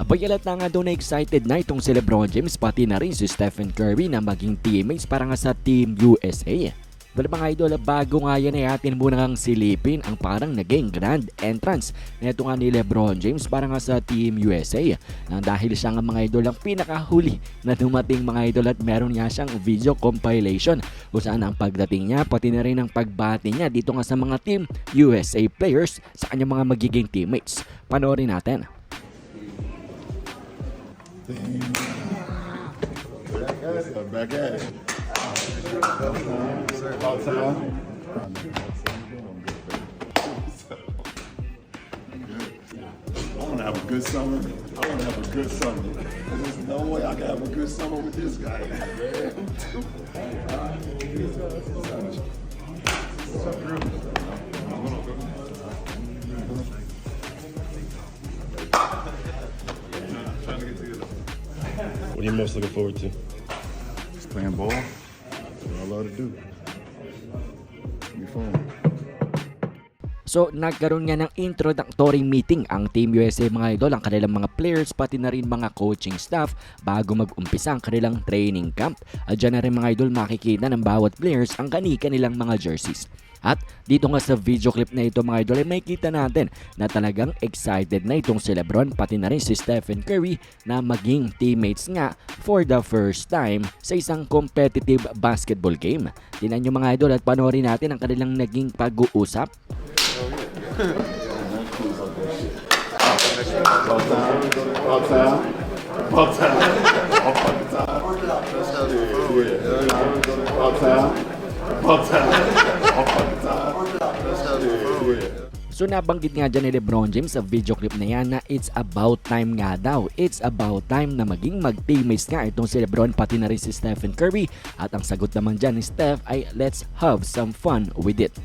Abay alat na nga daw na excited na itong si Lebron James pati na rin si Stephen Curry na maging teammates para nga sa Team USA. Well mga idol, bago nga yan ay atin muna ngang silipin ang parang naging grand entrance na ito nga ni Lebron James para nga sa Team USA. Nang dahil siya nga mga idol ang pinakahuli na dumating mga idol at meron nga siyang video compilation kung saan ang pagdating niya pati na rin ang pagbati niya dito nga sa mga Team USA players sa kanyang mga magiging teammates. Panoorin natin. Back at it. Back About time. I want to have a good summer. I want to have a good summer. There's no way I can have a good summer with this guy. What are you most looking forward to? Just playing ball. That's what I love to do. Be fun. So nagkaroon nga ng introductory meeting ang Team USA mga idol, ang kanilang mga players pati na rin mga coaching staff bago mag-umpisa ang kanilang training camp. At dyan na rin mga idol makikita ng bawat players ang kani-kanilang mga jerseys. At dito nga sa video clip na ito mga idol ay makikita natin na talagang excited na itong si Lebron pati na rin si Stephen Curry na maging teammates nga for the first time sa isang competitive basketball game. Tinan nyo mga idol at panoorin natin ang kanilang naging pag-uusap About time. About time. About time. About time. About time. So nabanggit nga dyan ni Lebron James sa video clip na yan na it's about time nga daw. It's about time na maging mag-teammates nga itong si Lebron pati na rin si Stephen Curry. At ang sagot naman dyan ni Steph ay let's have some fun with it.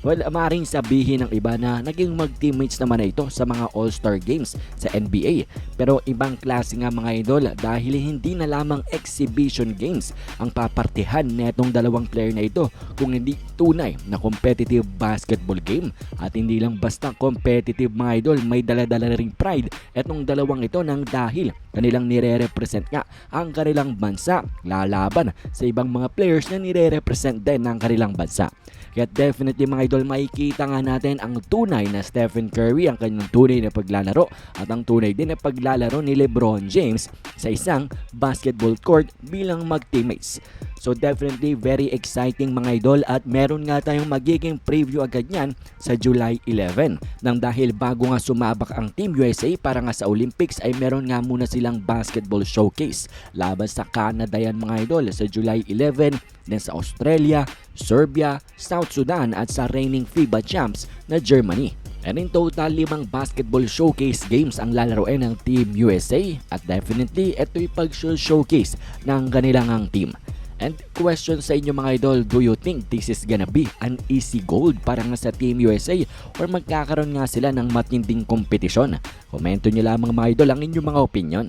Well, maaaring sabihin ng iba na naging mag-teammates naman na ito sa mga All-Star Games sa NBA. Pero ibang klase nga mga idol dahil hindi na lamang exhibition games ang papartihan netong dalawang player na ito kung hindi tunay na competitive basketball game. At hindi lang basta competitive mga idol, may daladala ring pride etong dalawang ito nang dahil kanilang nire-represent nga ang kanilang bansa lalaban sa ibang mga players na nire-represent din ng kanilang bansa. Kaya definitely mga idol, makikita nga natin ang tunay na Stephen Curry, ang kanyang tunay na paglalaro at ang tunay din na paglalaro ni Lebron James sa isang basketball court bilang mag-teammates. So definitely very exciting mga idol at meron nga tayong magiging preview agad niyan sa July 11. Nang dahil bago nga sumabak ang Team USA para nga sa Olympics ay meron nga muna silang basketball showcase laban sa Canada yan mga idol sa July 11 then sa Australia, Serbia, South Sudan at sa reigning FIBA champs na Germany. And in total, limang basketball showcase games ang lalaroin ng Team USA at definitely ito'y pag-showcase ng kanilang ang team. And question sa inyo mga idol, do you think this is gonna be an easy gold para nga sa Team USA or magkakaroon nga sila ng matinding kompetisyon? Komento nyo lamang mga idol ang inyong mga opinion.